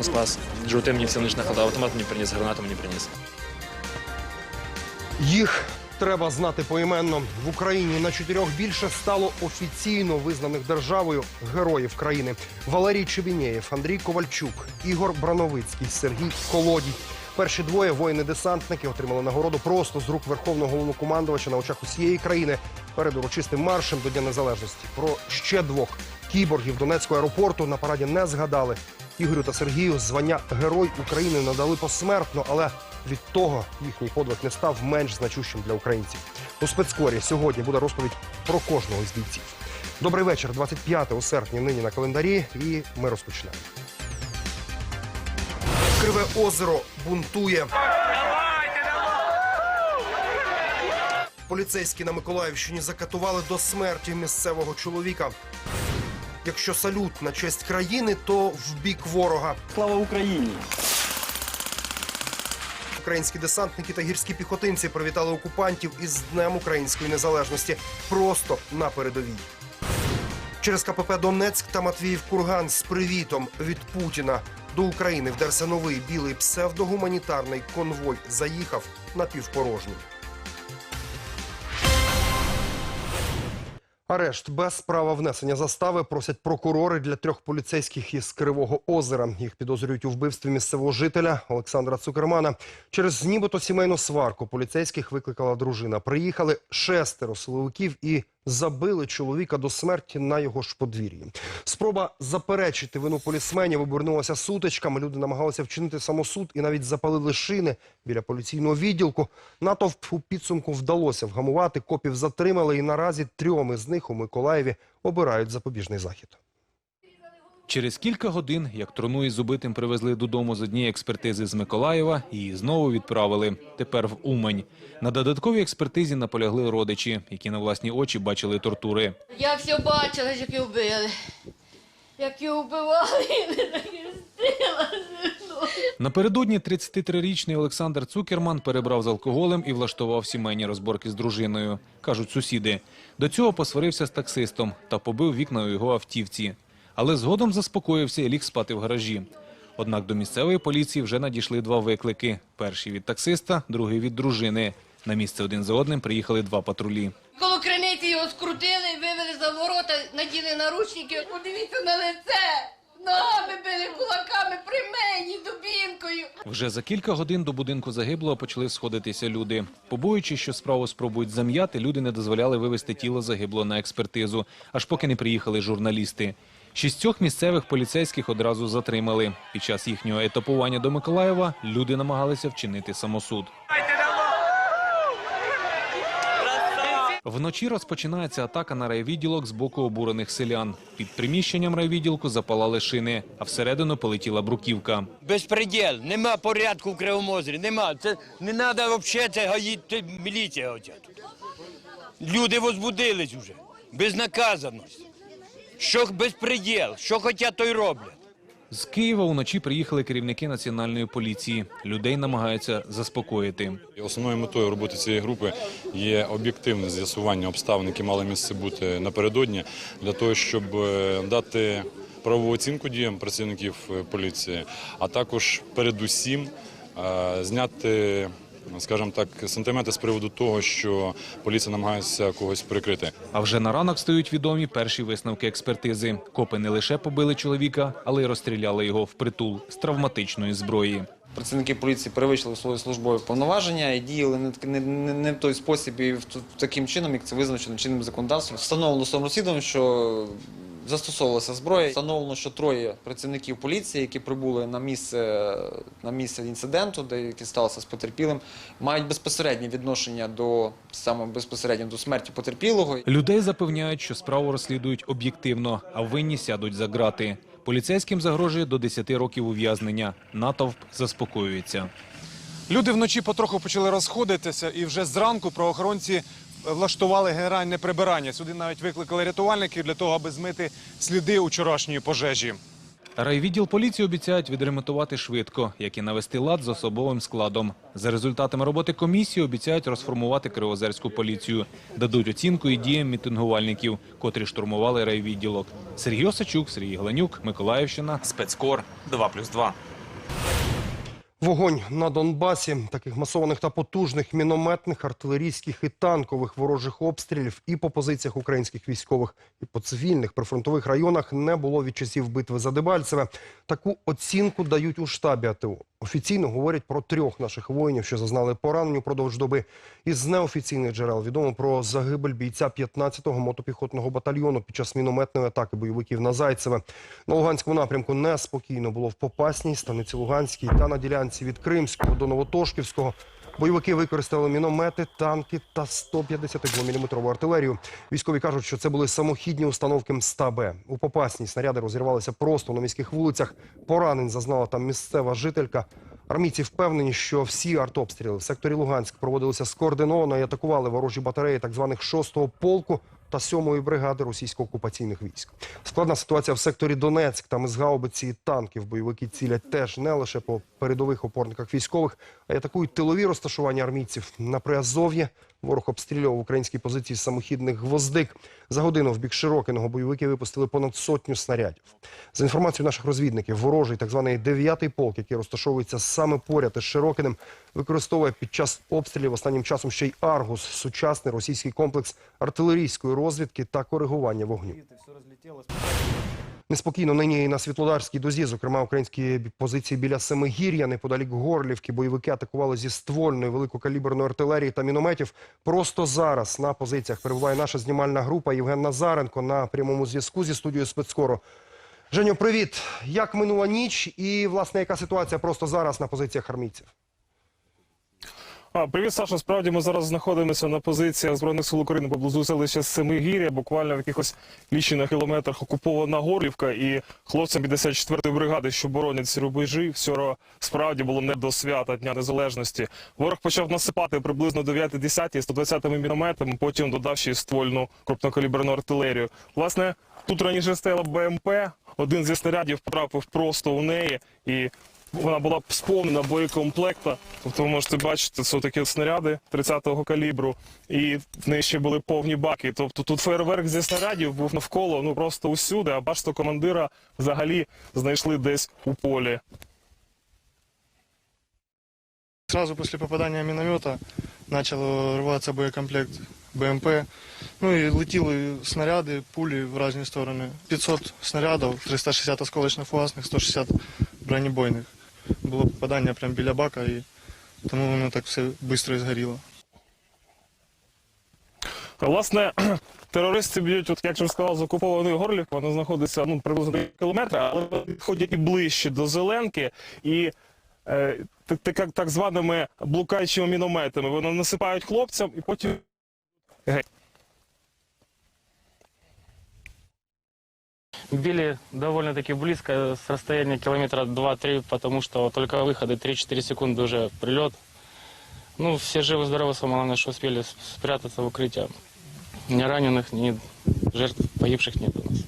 фактично спас. Жовтим мені все ніч накладав, автомат мені приніс, гранату мені приніс. Їх треба знати поіменно. В Україні на чотирьох більше стало офіційно визнаних державою героїв країни. Валерій Чебінєєв, Андрій Ковальчук, Ігор Брановицький, Сергій Колодій. Перші двоє воїни-десантники отримали нагороду просто з рук верховного головнокомандувача на очах усієї країни перед урочистим маршем до Дня Незалежності. Про ще двох кіборгів Донецького аеропорту на параді не згадали. Ігорю та Сергію звання Герой України надали посмертно, але від того їхній подвиг не став менш значущим для українців. У спецкорі сьогодні буде розповідь про кожного з бійців. Добрий вечір, 25 серпня. Нині на календарі, і ми розпочнемо. Криве озеро бунтує. Поліцейські на Миколаївщині закатували до смерті місцевого чоловіка. Якщо салют на честь країни, то в бік ворога. Слава Україні! Українські десантники та гірські піхотинці привітали окупантів із Днем Української незалежності просто на передовій. Через КПП Донецьк та Матвіїв Курган з привітом від Путіна до України вдерся новий білий псевдогуманітарний конвой. Заїхав напівпорожній. Арешт без права внесення застави просять прокурори для трьох поліцейських із Кривого озера. Їх підозрюють у вбивстві місцевого жителя Олександра Цукермана. Через нібито сімейну сварку поліцейських викликала дружина. Приїхали шестеро силовиків і забили чоловіка до смерті на його ж подвір'ї. Спроба заперечити вину полісменів обернулася сутичками. Люди намагалися вчинити самосуд і навіть запалили шини біля поліційного відділку. Натовп у підсумку вдалося вгамувати. Копів затримали, і наразі трьом із них у Миколаєві обирають запобіжний захід. Через кілька годин, як труну із убитим привезли додому з однієї експертизи з Миколаєва, її знову відправили. Тепер в Умань. На додатковій експертизі наполягли родичі, які на власні очі бачили тортури. Я все бачила, як його вбили. Як його вбивали, і не захистила Напередодні 33-річний Олександр Цукерман перебрав з алкоголем і влаштував сімейні розборки з дружиною, кажуть сусіди. До цього посварився з таксистом та побив вікна у його автівці. Але згодом заспокоївся і ліг спати в гаражі. Однак до місцевої поліції вже надійшли два виклики: перший від таксиста, другий від дружини. На місце один за одним приїхали два патрулі. Коло криниці його скрутили, вивели за ворота, наділи наручники. Подивіться на лице. Ногами били кулаками при мені, дубінкою. Вже за кілька годин до будинку загиблого почали сходитися люди. Побоюючи, що справу спробують зам'яти, люди не дозволяли вивезти тіло загиблого на експертизу, аж поки не приїхали журналісти. Шістьох місцевих поліцейських одразу затримали. Під час їхнього етапування до Миколаєва люди намагалися вчинити самосуд. Вночі розпочинається атака на райвідділок з боку обурених селян. Під приміщенням райвідділку запалали шини, а всередину полетіла бруківка. Безпреділ, нема порядку в Кривому озері, нема. Це не треба взагалі це гаїти, міліція оця. Люди возбудились вже. Безнаказаність. Що безпреділ, що хочуть, то й роблять. З Києва уночі приїхали керівники національної поліції. Людей намагаються заспокоїти. Основною метою роботи цієї групи є об'єктивне з'ясування обставин, які мали місце бути напередодні, для того, щоб е, дати правову оцінку діям працівників е, поліції, а також передусім е, зняти, скажімо так, сантименти з приводу того, що поліція намагається когось прикрити. А вже на ранок стають відомі перші висновки експертизи. Копи не лише побили чоловіка, але й розстріляли його впритул з травматичної зброї. Працівники поліції перевищили свої службові повноваження і діяли не, не, не, не в той спосіб і в, таким чином, як це визначено чинним законодавством. Встановлено судом розслідуванням, що застосовувалася зброя. Встановлено, що троє працівників поліції, які прибули на місце, на місце інциденту, де які сталося з потерпілим, мають безпосереднє відношення до саме безпосередньо до смерті потерпілого. Людей запевняють, що справу розслідують об'єктивно, а винні сядуть за ґрати. Поліцейським загрожує до 10 років ув'язнення. Натовп заспокоюється. Люди вночі потроху почали розходитися, і вже зранку правоохоронці влаштували генеральне прибирання. Сюди навіть викликали рятувальників для того, аби змити сліди вчорашньої пожежі. Райвідділ поліції обіцяють відремонтувати швидко, як і навести лад з особовим складом. За результатами роботи комісії обіцяють розформувати Кривозерську поліцію. Дадуть оцінку і діям мітингувальників, котрі штурмували райвідділок. Сергій Осачук, Сергій Гленюк, Миколаївщина. Спецкор 2+,2. Вогонь на Донбасі, таких масованих та потужних мінометних, артилерійських і танкових ворожих обстрілів і по позиціях українських військових, і по цивільних прифронтових районах не було від часів битви за Дебальцеве. Таку оцінку дають у штабі АТО. Офіційно говорять про трьох наших воїнів, що зазнали поранень упродовж доби. Із неофіційних джерел відомо про загибель бійця 15-го мотопіхотного батальйону під час мінометної атаки бойовиків на Зайцеве. На Луганському напрямку неспокійно було в Попасній, Станиці Луганській та на ділянці від Кримського до Новотошківського. Бойовики використали міномети, танки та 152-мм артилерію. Військові кажуть, що це були самохідні установки МСТА-Б. У Попасній снаряди розірвалися просто на міських вулицях. Поранень зазнала там місцева жителька. Армійці впевнені, що всі артобстріли в секторі Луганськ проводилися скоординовано і атакували ворожі батареї так званих 6-го полку та 7-ї бригади російсько-окупаційних військ. Складна ситуація в секторі Донецьк. Там із гаубиці і танків бойовики цілять теж не лише по передових опорниках військових, а й атакують тилові розташування армійців. На Приазов'ї ворог обстрілював українські позиції з самохідних гвоздик. За годину в бік Широкиного бойовики випустили понад сотню снарядів. За інформацією наших розвідників, ворожий так званий 9-й полк, який розташовується саме поряд із Широкиним, використовує під час обстрілів останнім часом ще й Аргус, сучасний російський комплекс артилерійської розвідки та коригування вогню. Неспокійно нині і на Світлодарській дозі, зокрема українські позиції біля Семигір'я, неподалік Горлівки, бойовики атакували зі ствольної великокаліберної артилерії та мінометів. Просто зараз на позиціях перебуває наша знімальна група Євген Назаренко на прямому зв'язку зі студією спецкору. Женю, привіт! Як минула ніч і, власне, яка ситуація просто зараз на позиціях армійців? Привіт, Саша. Справді ми зараз знаходимося на позиціях Збройних сил України поблизу селища Семигір'я, буквально в якихось лічених кілометрах окупована Горлівка. І хлопцям 54-ї бригади, що боронять ці рубежі, вчора справді було не до свята Дня Незалежності. Ворог почав насипати приблизно 9-10 і 120 мінометами, потім додав ще й ствольну крупнокаліберну артилерію. Власне, тут раніше стояла БМП, один зі снарядів потрапив просто у неї і вона була сповнена боєкомплекта. Тобто ви можете бачити, це такі снаряди 30-го калібру, і в неї ще були повні баки. Тобто тут фейерверк зі снарядів був навколо, ну просто усюди, а бачите, командира взагалі знайшли десь у полі. Сразу после попадания миномета начал рваться боекомплект БМП. Ну и летели снаряды, пули в разные стороны. 500 снарядов, 360 осколочно-фугасных, 160 бронебойных. Было попадание прям біля бака, і тому воно так все швидко згоріло. Власне, терористи б'ють, от як вже сказав, з окупованої Горлівки, вона знаходиться ну, приблизно 3 кілометри, але підходять і ближче до Зеленки і е, так, так, званими блукаючими мінометами. Вони насипають хлопцям і потім Били довольно-таки близко, с расстояния километра 2-3, потому что только выходы 3-4 секунды уже прилет. Ну, все живы-здоровы, самое главное, что успели с- спрятаться в укрытие. Ни раненых, ни жертв погибших нет у нас.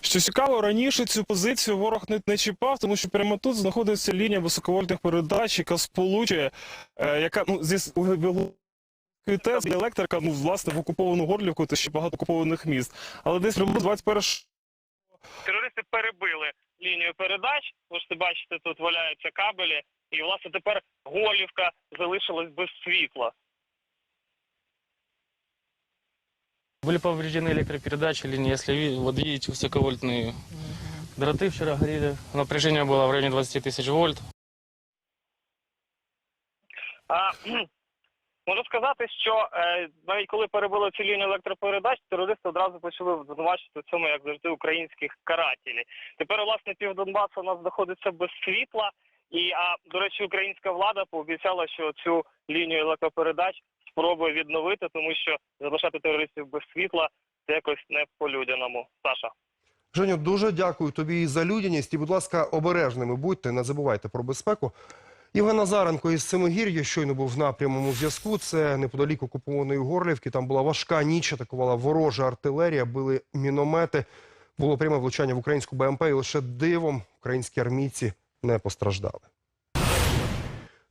Що цікаво, раніше цю позицію ворог не, не чіпав, тому що прямо тут знаходиться лінія високовольтних передач, яка сполучує, е, яка ну зі с- ТЕС і електрика, ну власне в окуповану Горлівку та ще багато окупованих міст. Але десь приблизно 21 Терористи перебили лінію передач. Можете бачите, тут валяються кабелі, і власне тепер Горлівка залишилась без світла. Были повреждены электропередачи, линии, если ви- вот видите, высоковольтные дроты вчера горели. Напряжение было в районе 20 тысяч вольт. А, кхм, можу сказати, що е, навіть коли перебили цю лінію електропередач, терористи одразу почали звинувачувати в цьому, як завжди, українських карателів. Тепер, власне, пів Донбасу у нас знаходиться без світла. І, а, до речі, українська влада пообіцяла, що цю лінію електропередач спробує відновити, тому що залишати терористів без світла це якось не по-людяному. Саша. Женю, дуже дякую тобі за людяність. І, будь ласка, обережними будьте, не забувайте про безпеку. Євген Назаренко із Семигір'я щойно був на прямому зв'язку. Це неподалік окупованої Горлівки. Там була важка ніч, атакувала ворожа артилерія, били міномети. Було пряме влучання в українську БМП, і лише дивом українські армійці не постраждали.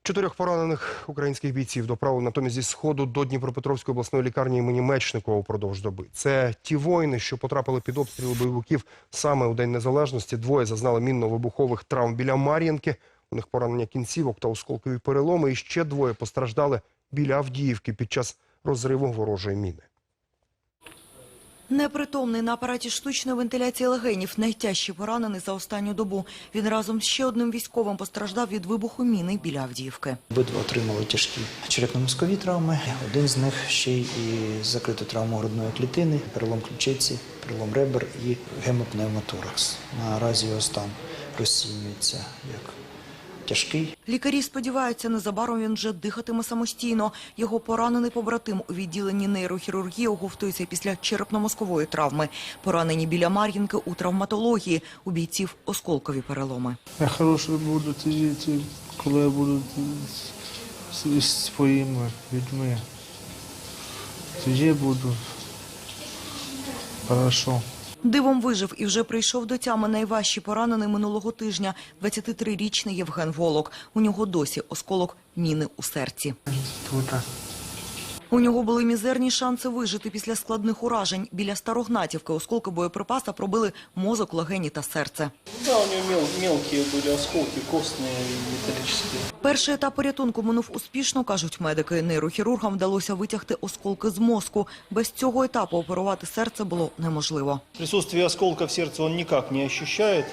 Чотирьох поранених українських бійців доправили натомість зі сходу до Дніпропетровської обласної лікарні імені Мечникова упродовж доби. Це ті воїни, що потрапили під обстріли бойовиків саме у День Незалежності. Двоє зазнали мінно-вибухових травм біля Мар'їнки. У них поранення кінцівок та осколкові переломи. І ще двоє постраждали біля Авдіївки під час розриву ворожої міни. Непритомний на апараті штучної вентиляції легенів, найтяжчий поранений за останню добу. Він разом з ще одним військовим постраждав від вибуху міни біля Авдіївки. Обидва отримали тяжкі черепно-мозкові травми. Один з них ще й і закриту травму грудної клітини, перелом ключиці, перелом ребер і гемопневмоторакс. Наразі його стан розцінюється як тяжкий. Лікарі сподіваються, незабаром він вже дихатиме самостійно. Його поранений побратим у відділенні нейрохірургії оговтується після черепно-мозкової травми. Поранені біля Мар'їнки у травматології. У бійців осколкові переломи. Я хороший буду жити, коли я буду своїми людьми. Тоді буду хорошо. Дивом вижив і вже прийшов до тями найважчі поранений минулого тижня. 23-річний Євген Волок. У нього досі осколок міни у серці. Тут. У нього були мізерні шанси вижити після складних уражень. Біля Старогнатівки осколки боєприпаса пробили мозок, легені та серце. Да, у него мел, мелкие были осколки, костные и металлические. Перший етап порятунку минув успішно, кажуть медики. Нейрохірургам вдалося витягти осколки з мозку. Без цього етапу оперувати серце було неможливо. Присутствие осколка в сердце он никак не ощущает.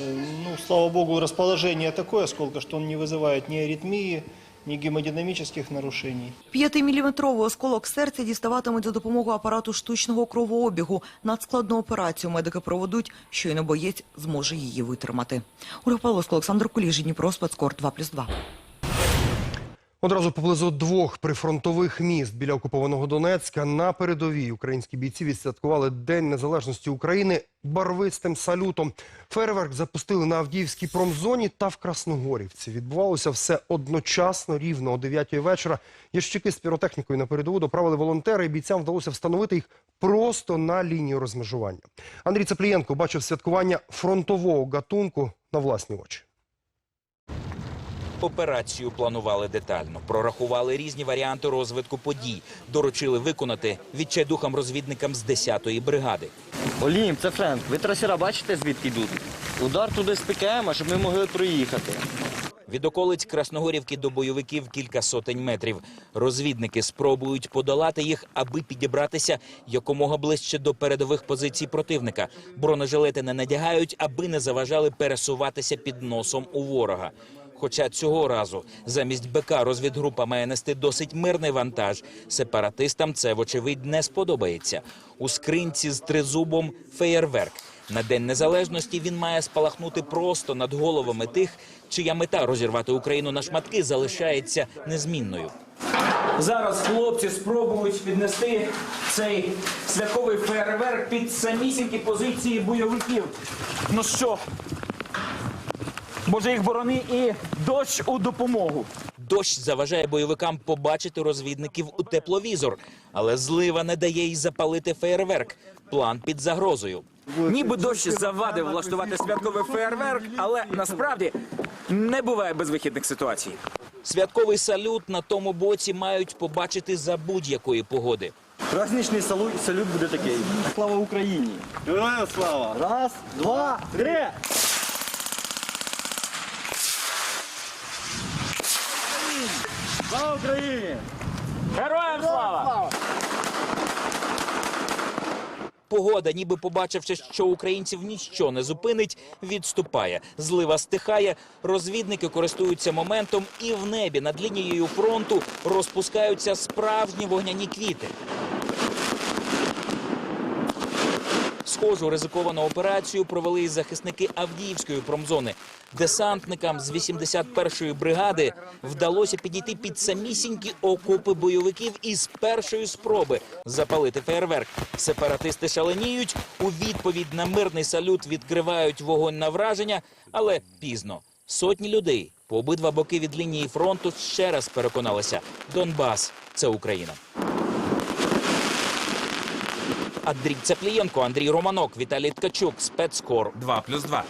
Э, Ну, слава богу, расположение такое осколка, что он не вызывает ни аритмии, ни гемодинамічних нарушень. П'ятиміліметровий осколок серця діставатимуть за допомогою апарату штучного кровообігу. Надскладну операцію медики проведуть, щойно боєць зможе її витримати. Ольга Павловська, Олександр Куліжі, Дніпро, Спецкор 2+,2. Одразу поблизу двох прифронтових міст біля окупованого Донецька на передовій українські бійці відсвяткували День Незалежності України барвистим салютом. Фейерверк запустили на Авдіївській промзоні та в Красногорівці. Відбувалося все одночасно, рівно о 9 вечора. Ящики з піротехнікою на передову доправили волонтери, і бійцям вдалося встановити їх просто на лінію розмежування. Андрій Цеплієнко бачив святкування фронтового гатунку на власні очі. Операцію планували детально, прорахували різні варіанти розвитку подій, доручили виконати відчайдухам розвідникам з 10-ї бригади. Олім, це Френк. Ви трасера бачите, звідки йдуть? Удар туди з ПКМ, щоб ми могли проїхати. Від околиць Красногорівки до бойовиків кілька сотень метрів. Розвідники спробують подолати їх, аби підібратися якомога ближче до передових позицій противника. Бронежилети не надягають, аби не заважали пересуватися під носом у ворога. Хоча цього разу замість БК розвідгрупа має нести досить мирний вантаж. Сепаратистам це вочевидь не сподобається. У скринці з тризубом феєрверк. На день незалежності він має спалахнути просто над головами тих, чия мета розірвати Україну на шматки залишається незмінною. Зараз хлопці спробують піднести цей святковий фейерверк під самісінькі позиції бойовиків. Ну що? Боже їх борони і дощ у допомогу. Дощ заважає бойовикам побачити розвідників у тепловізор, але злива не дає й запалити феєрверк. План під загрозою. Ніби дощ завадив влаштувати святковий фейерверк, але насправді не буває безвихідних ситуацій. Святковий салют на тому боці мають побачити за будь-якої погоди. Праздничний салют, салют буде такий. Слава Україні! Героям слава! Раз, два, три! Слава Україні! Героям слава! Погода, ніби побачивши, що українців ніщо не зупинить, відступає. Злива стихає. Розвідники користуються моментом, і в небі над лінією фронту розпускаються справжні вогняні квіти. Схожу ризиковану операцію провели захисники Авдіївської промзони. Десантникам з 81-ї бригади вдалося підійти під самісінькі окопи бойовиків із першої спроби запалити фейерверк. Сепаратисти шаленіють. У відповідь на мирний салют відкривають вогонь на враження, але пізно. Сотні людей по обидва боки від лінії фронту ще раз переконалися: Донбас це Україна. Андрій Цеплієнко, Андрій Романок, Віталій Ткачук, спецкор 2 плюс 2.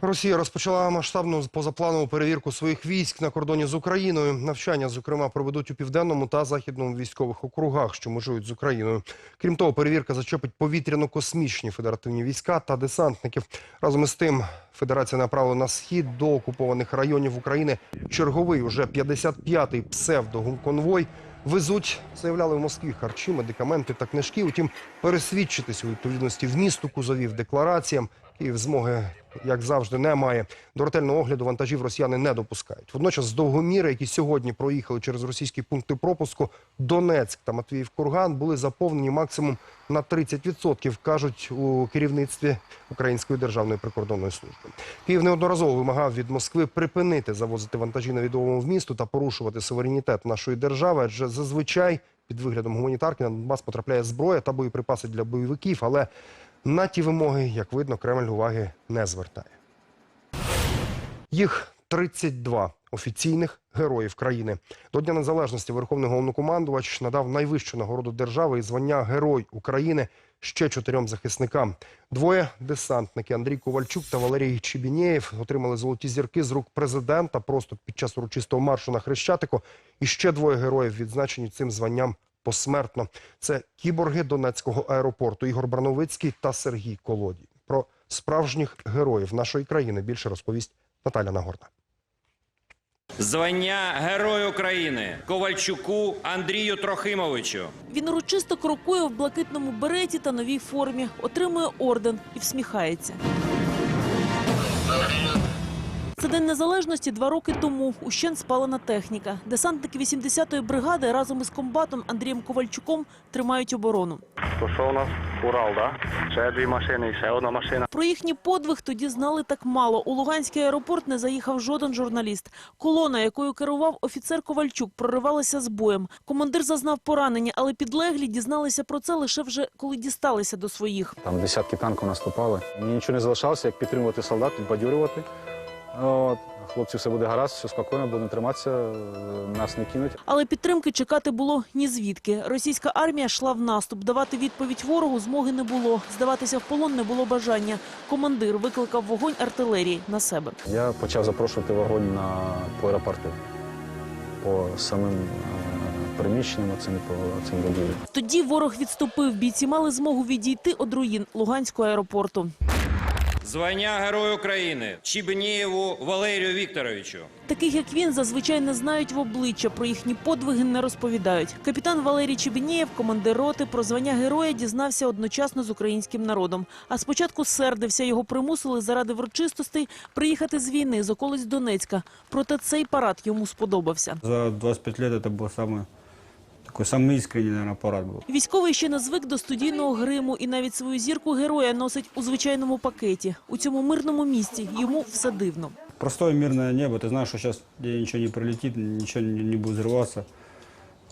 Росія розпочала масштабну позапланову перевірку своїх військ на кордоні з Україною. Навчання, зокрема, проведуть у південному та західному військових округах, що межують з Україною. Крім того, перевірка зачепить повітряно-космічні федеративні війська та десантників. Разом із тим, федерація направила на схід до окупованих районів України черговий уже 55-й псевдоконвой. Везуть, заявляли в Москві, харчі, медикаменти та книжки. Утім, пересвідчитись у відповідності вмісту кузовів деклараціям Київ змоги, як завжди, не має. До ретельного огляду вантажів росіяни не допускають. Водночас з Довгоміра, які сьогодні проїхали через російські пункти пропуску, Донецьк та Матвіїв-Курган були заповнені максимум на 30%, кажуть у керівництві Української державної прикордонної служби. Київ неодноразово вимагав від Москви припинити завозити вантажі на відомому вмісту та порушувати суверенітет нашої держави, адже зазвичай під виглядом гуманітарки на Донбас потрапляє зброя та боєприпаси для бойовиків, але на ті вимоги, як видно, Кремль уваги не звертає. Їх 32 офіційних героїв країни. До Дня Незалежності Верховний головнокомандувач надав найвищу нагороду держави і звання Герой України ще чотирьом захисникам. Двоє десантники Андрій Ковальчук та Валерій Чібінєєв отримали золоті зірки з рук президента просто під час урочистого маршу на Хрещатику. І ще двоє героїв відзначені цим званням посмертно. Це кіборги Донецького аеропорту Ігор Брановицький та Сергій Колодій. Про справжніх героїв нашої країни більше розповість Наталя Нагорна. Звання Герой України Ковальчуку Андрію Трохимовичу. Він урочисто крокує в блакитному береті та новій формі, отримує орден і всміхається. Це день незалежності два роки тому. Ущен спалена техніка. Десантники 80-ї бригади разом із комбатом Андрієм Ковальчуком тримають оборону. То що у нас Урал, да? Ще дві машини і ще одна машина. Про їхній подвиг тоді знали так мало. У Луганський аеропорт не заїхав жоден журналіст. Колона, якою керував офіцер Ковальчук, проривалася з боєм. Командир зазнав поранення, але підлеглі дізналися про це лише вже коли дісталися до своїх. Там десятки танків наступали. Мені нічого не залишалося, як підтримувати солдат, підбадьорювати. От. Хлопці, все буде гаразд, все спокійно, будемо триматися, е, нас не кинуть. Але підтримки чекати було ні звідки. Російська армія йшла в наступ. Давати відповідь ворогу змоги не було. Здаватися в полон не було бажання. Командир викликав вогонь артилерії на себе. Я почав запрошувати вогонь на, по аеропорту, по самим е, приміщенням, цим, по цим будівлям. Тоді ворог відступив. Бійці мали змогу відійти од руїн Луганського аеропорту Звання Герой України Чібенієву Валерію Вікторовичу. Таких як він зазвичай не знають в обличчя, про їхні подвиги не розповідають. Капітан Валерій Чебінієв, командир роти, про звання героя дізнався одночасно з українським народом. А спочатку сердився, його примусили заради врочистостей приїхати з війни з околиць Донецька. Проте цей парад йому сподобався. За 25 лет это был самый такой самый искренний, наверное, парад был. Військовий ще не звик до студійного гриму і навіть свою зірку героя носить у звичайному пакеті. У цьому мирному місті йому все дивно. Простое мирное небо, ты знаешь, что сейчас ничего не прилетит, ничего не, не будет взрываться.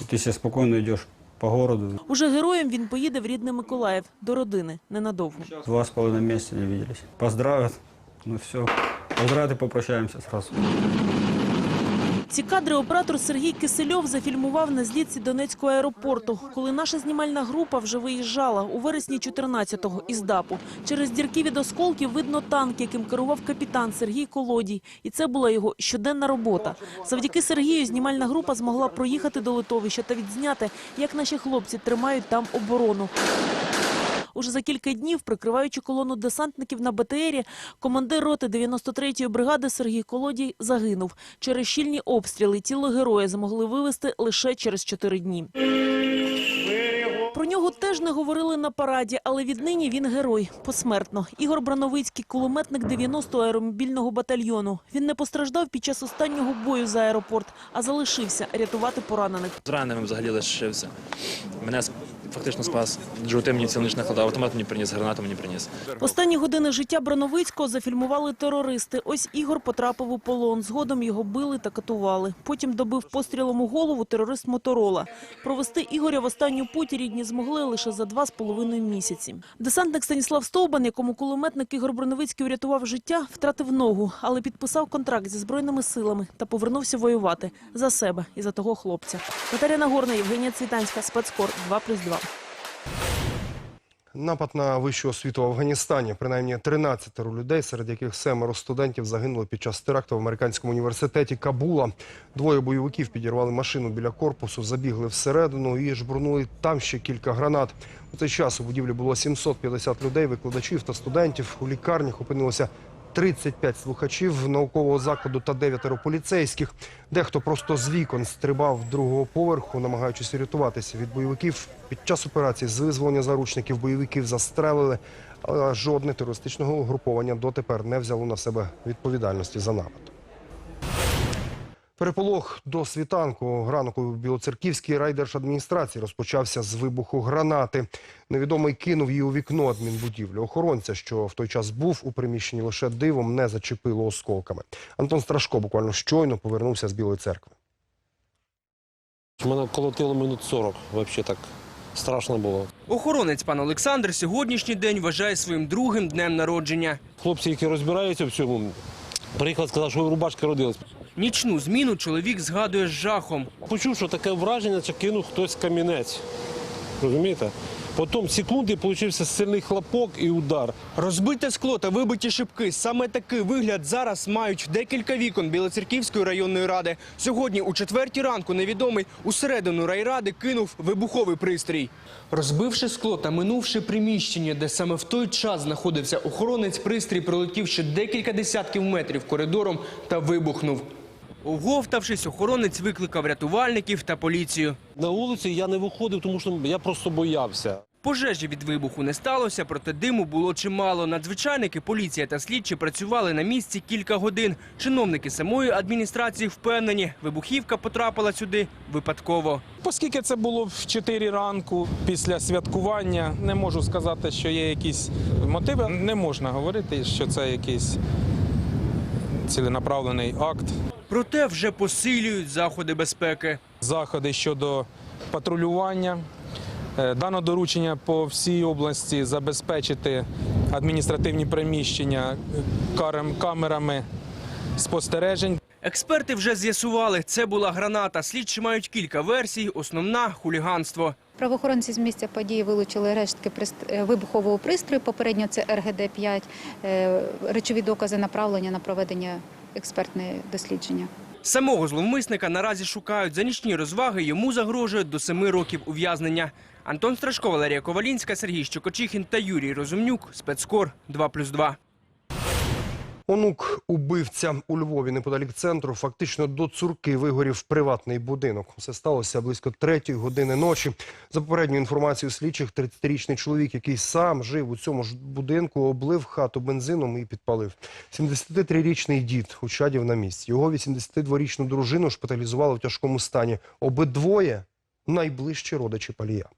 И ты себе спокойно идешь по городу. Уже героєм він поїде в рідний Миколаїв до родини ненадовго. Два с половиной месяца не виделись. Поздравят, ну все. Поздравят и попрощаемся сразу. Ці кадри оператор Сергій Кисельов зафільмував на злітці Донецького аеропорту, коли наша знімальна група вже виїжджала у вересні 14-го із ДАПу. Через дірки від осколків видно танк, яким керував капітан Сергій Колодій. І це була його щоденна робота. Завдяки Сергію знімальна група змогла проїхати до литовища та відзняти, як наші хлопці тримають там оборону. Уже за кілька днів, прикриваючи колону десантників на БТРі, командир роти 93-ї бригади Сергій Колодій загинув. Через щільні обстріли тіло героя змогли вивезти лише через чотири дні. Про нього теж не говорили на параді, але віднині він герой посмертно. Ігор Брановицький, кулеметник 90-го аеромобільного батальйону. Він не постраждав під час останнього бою за аеропорт, а залишився рятувати поранених. З раненими взагалі лишився. Мене фактично спас. Жовти мені цілу ніч накладав, автомат мені приніс, гранату мені приніс. Останні години життя Брановицького зафільмували терористи. Ось Ігор потрапив у полон. Згодом його били та катували. Потім добив пострілом у голову терорист Моторола. Провести Ігоря в останню путь рідні змогли лише за два з половиною місяці. Десантник Станіслав Стовбан, якому кулеметник Ігор Брановицький врятував життя, втратив ногу, але підписав контракт зі збройними силами та повернувся воювати за себе і за того хлопця. Наталя Нагорна, Євгенія Цвітанська, спецкор 2+,2. Напад на вищу освіту в Афганістані. Принаймні 13 людей, серед яких семеро студентів загинули під час теракту в американському університеті Кабула. Двоє бойовиків підірвали машину біля корпусу, забігли всередину і жбурнули там ще кілька гранат. У цей час у будівлі було 750 людей, викладачів та студентів. У лікарнях опинилося 35 слухачів наукового закладу та дев'ятеро поліцейських. Дехто просто з вікон стрибав другого поверху, намагаючись рятуватися від бойовиків. Під час операції з визволення заручників бойовиків застрелили, але жодне терористичного угруповання дотепер не взяло на себе відповідальності за напад. Переполох до світанку ранку у Білоцерківській райдержадміністрації розпочався з вибуху гранати. Невідомий кинув її у вікно адмінбудівлі. Охоронця, що в той час був у приміщенні, лише дивом не зачепило осколками. Антон Страшко буквально щойно повернувся з Білої церкви. Мене колотило минут 40, взагалі так страшно було. Охоронець пан Олександр сьогоднішній день вважає своїм другим днем народження. Хлопці, які розбираються в цьому, приїхали сказали, що рубашка родилась. Нічну зміну чоловік згадує з жахом. Почув, що таке враження, що кинув хтось камінець. Розумієте? Потім секунди получився сильний хлопок і удар. Розбите скло та вибиті шибки. Саме такий вигляд зараз мають декілька вікон Білоцерківської районної ради. Сьогодні у четвертій ранку невідомий усередину райради кинув вибуховий пристрій. Розбивши скло та минувши приміщення, де саме в той час знаходився охоронець, пристрій пролетів ще декілька десятків метрів коридором та вибухнув. Оговтавшись, охоронець викликав рятувальників та поліцію. На вулиці я не виходив, тому що я просто боявся. Пожежі від вибуху не сталося, проте диму було чимало. Надзвичайники, поліція та слідчі працювали на місці кілька годин. Чиновники самої адміністрації впевнені, вибухівка потрапила сюди випадково. Оскільки це було в 4 ранку після святкування, не можу сказати, що є якісь мотиви. Не можна говорити, що це якийсь ціленаправлений акт. Проте вже посилюють заходи безпеки. Заходи щодо патрулювання. Е, Дано доручення по всій області забезпечити адміністративні приміщення е, карам- камерами спостережень. Експерти вже з'ясували, це була граната. Слідчі мають кілька версій. Основна хуліганство. Правоохоронці з місця події вилучили рештки е, вибухового пристрою. Попередньо це РГД-5, е, речові докази направлення на проведення експертне дослідження. Самого зловмисника наразі шукають. За нічні розваги йому загрожують до семи років ув'язнення. Антон Страшко, Валерія Ковалінська, Сергій Щокочихін та Юрій Розумнюк. Спецкор 2+,2. Онук убивця у Львові неподалік центру фактично до цурки вигорів приватний будинок. Все сталося близько третьої години ночі. За попередньою інформацією слідчих, 30-річний чоловік, який сам жив у цьому ж будинку, облив хату бензином і підпалив. 73-річний дід учадів на місці. Його 82-річну дружину шпиталізували в тяжкому стані. Обидвоє найближчі родичі палія.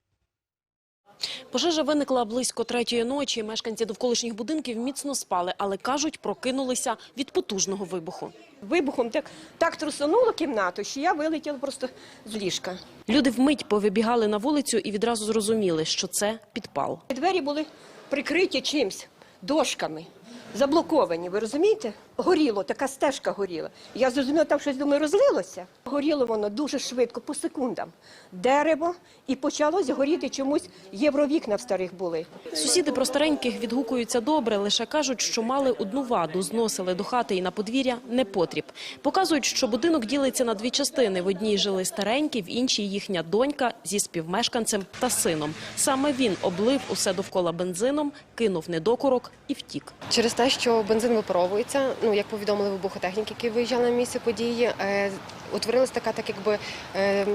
Пожежа виникла близько третьої ночі. Мешканці довколишніх будинків міцно спали, але кажуть, прокинулися від потужного вибуху. Вибухом так, так трусануло кімнату, що я вилетіла просто з ліжка. Люди вмить повибігали на вулицю і відразу зрозуміли, що це підпал. Двері були прикриті чимсь, дошками, заблоковані, ви розумієте? Горіло, така стежка горіла. Я зрозуміла, там щось думаю, розлилося. Горіло воно дуже швидко, по секундам. Дерево і почалось горіти чомусь євровікна в старих були. Сусіди про стареньких відгукуються добре, лише кажуть, що мали одну ваду, зносили до хати і на подвір'я непотріб. Показують, що будинок ділиться на дві частини. В одній жили старенькі, в іншій їхня донька зі співмешканцем та сином. Саме він облив усе довкола бензином, кинув недокурок і втік. Через те, що бензин випаровується, ну як повідомили вибухотехніки, які виїжджали на місце події, е, утворилась така, так якби. Е,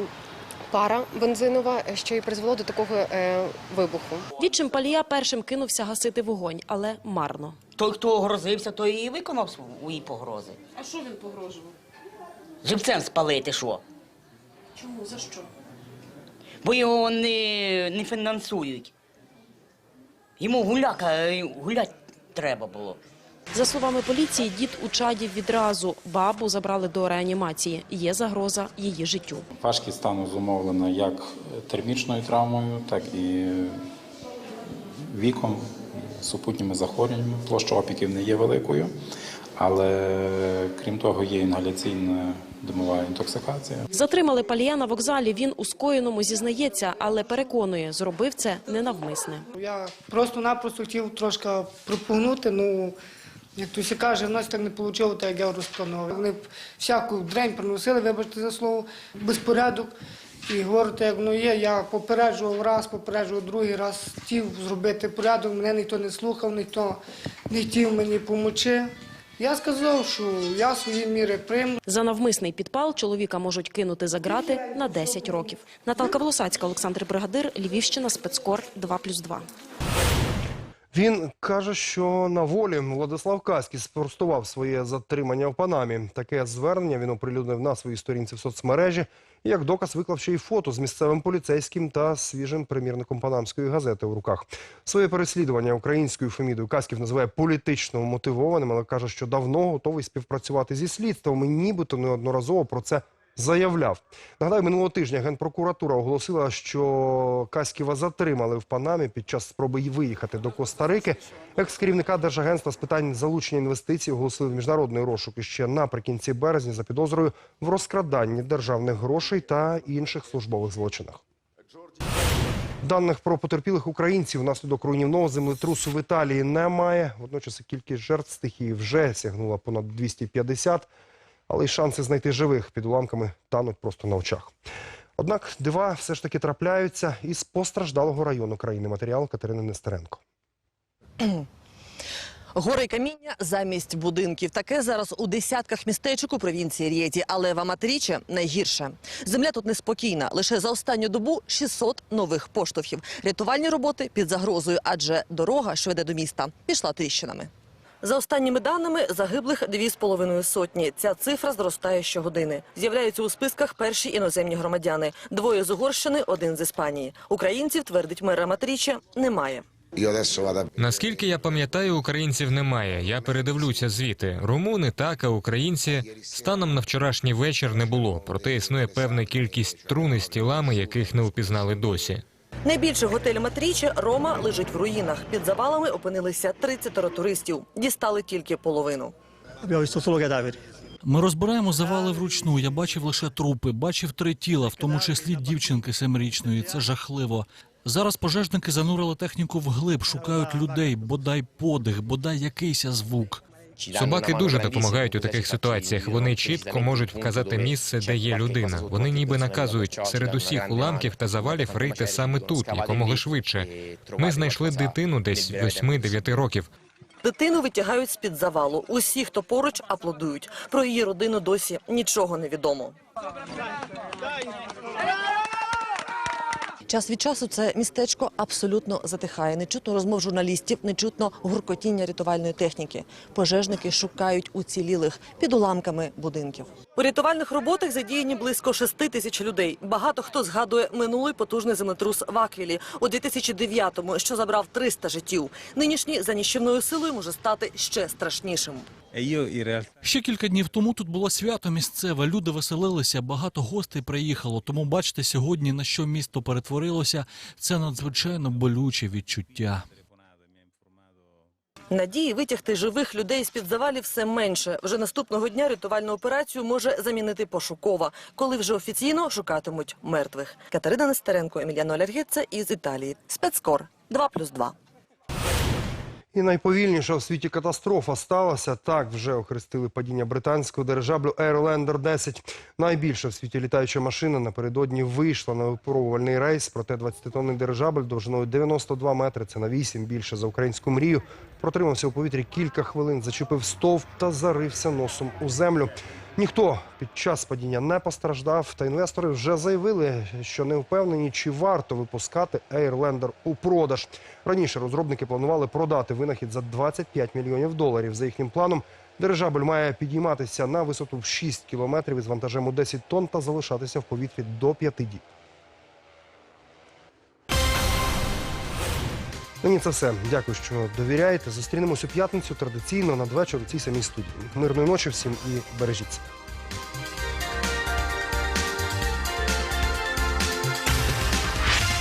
Пара бензинова, що і призвело до такого е, вибуху. Відчим палія першим кинувся гасити вогонь, але марно. Той, хто огрозився, той і виконав свої погрози. А що він погрожував? Живцем спалити що? Чому? За що? Бо його не, не фінансують. Йому гуляка, гулять треба було. За словами поліції, дід у чаді відразу бабу забрали до реанімації. Є загроза її життю. Важкість стану зумовлена як термічною травмою, так і віком, супутніми захворюваннями. Площа опіків не є великою, але Крім того, є інгаляційна димова інтоксикація. Затримали палія на вокзалі. Він у скоєному зізнається, але переконує, зробив це ненавмисне. Я просто-напросто хотів трошки пропонути, ну, як всі каже, в нас так не вийшло, так як я розпланував. Вони всяку дрень приносили, вибачте за слово, безпорядок. І говорите, як воно є, я попереджував раз, попереджував другий раз, хотів зробити порядок, мене ніхто не слухав, ніхто не хотів мені допомогти. Я сказав, що я свої міри прийму. За навмисний підпал чоловіка можуть кинути за грати на 10 років. Наталка Волосацька, Олександр Бригадир, Львівщина, спецкор 2+,2. Він каже, що на волі Владислав Каський спростував своє затримання в Панамі. Таке звернення він оприлюднив на своїй сторінці в соцмережі. І як доказ виклав ще й фото з місцевим поліцейським та свіжим примірником панамської газети у руках. Своє переслідування українською Фемідою Каськів називає політично мотивованим, але каже, що давно готовий співпрацювати зі слідством і нібито неодноразово про це заявляв. Нагадаю, минулого тижня Генпрокуратура оголосила, що Каськіва затримали в Панамі під час спроби виїхати до Коста-Рики. Екс-керівника Держагентства з питань залучення інвестицій оголосили в міжнародний розшук іще наприкінці березня за підозрою в розкраданні державних грошей та інших службових злочинах. Даних про потерпілих українців внаслідок руйнівного землетрусу в Італії немає. Водночас кількість жертв стихії вже сягнула понад 250, але й шанси знайти живих під уламками тануть просто на очах. Однак дива все ж таки трапляються із постраждалого району країни. Матеріал Катерини Нестеренко. Гори каміння замість будинків. Таке зараз у десятках містечок у провінції Рєті, але в Аматріче найгірше. Земля тут неспокійна. Лише за останню добу 600 нових поштовхів. Рятувальні роботи під загрозою, адже дорога, що веде до міста, пішла тріщинами. За останніми даними, загиблих дві з половиною сотні. Ця цифра зростає щогодини. З'являються у списках перші іноземні громадяни. Двоє з Угорщини, один з Іспанії. Українців, твердить мер Аматріче, немає. Наскільки я пам'ятаю, українців немає. Я передивлюся звіти. Румуни так, а українці станом на вчорашній вечір не було. Проте існує певна кількість труни з тілами, яких не впізнали досі. Найбільший готель Матріче Рома лежить в руїнах. Під завалами опинилися 30 туристів. Дістали тільки половину. Ми розбираємо завали вручну. Я бачив лише трупи, бачив три тіла, в тому числі дівчинки семирічної. Це жахливо. Зараз пожежники занурили техніку вглиб, шукають людей, бодай подих, бодай якийсь звук. Собаки дуже допомагають у таких ситуаціях. Вони чітко можуть вказати місце, де є людина. Вони ніби наказують серед усіх уламків та завалів рийти саме тут, якомога швидше. Ми знайшли дитину десь 8-9 років. Дитину витягають з під завалу. Усі, хто поруч, аплодують. Про її родину досі нічого не відомо. Час від часу це містечко абсолютно затихає. Не чутно розмов журналістів, не чутно гуркотіння рятувальної техніки. Пожежники шукають уцілілих під уламками будинків. У рятувальних роботах задіяні близько 6 тисяч людей. Багато хто згадує минулий потужний землетрус в Аквілі у 2009-му, що забрав 300 життів. Нинішній за ніщівною силою може стати ще страшнішим. Ще кілька днів тому тут було свято місцеве. Люди веселилися, багато гостей приїхало. Тому бачите, сьогодні на що місто перетворилося, це надзвичайно болюче відчуття. Надії витягти живих людей з під завалів все менше. Вже наступного дня рятувальну операцію може замінити пошукова, коли вже офіційно шукатимуть мертвих. Катерина Нестеренко, Еміліано Алергіце із Італії. Спецкор 2+,2. І найповільніша в світі катастрофа сталася. Так вже охрестили падіння британського дирижаблю Airlander 10. Найбільша в світі літаюча машина напередодні вийшла на випробувальний рейс. Проте 20-тонний дирижабль довжиною 92 метри, це на 8 більше за українську мрію. Протримався у повітрі кілька хвилин, зачепив стовп та зарився носом у землю. Ніхто під час падіння не постраждав, та інвестори вже заявили, що не впевнені, чи варто випускати Airlander у продаж. Раніше розробники планували продати винахід за 25 мільйонів доларів. За їхнім планом, дирижабль має підійматися на висоту в 6 кілометрів із вантажем у 10 тонн та залишатися в повітрі до 5 діб. Нині це все. Дякую, що довіряєте. Зустрінемось у п'ятницю традиційно надвечір у цій самій студії. Мирної ночі всім і бережіться.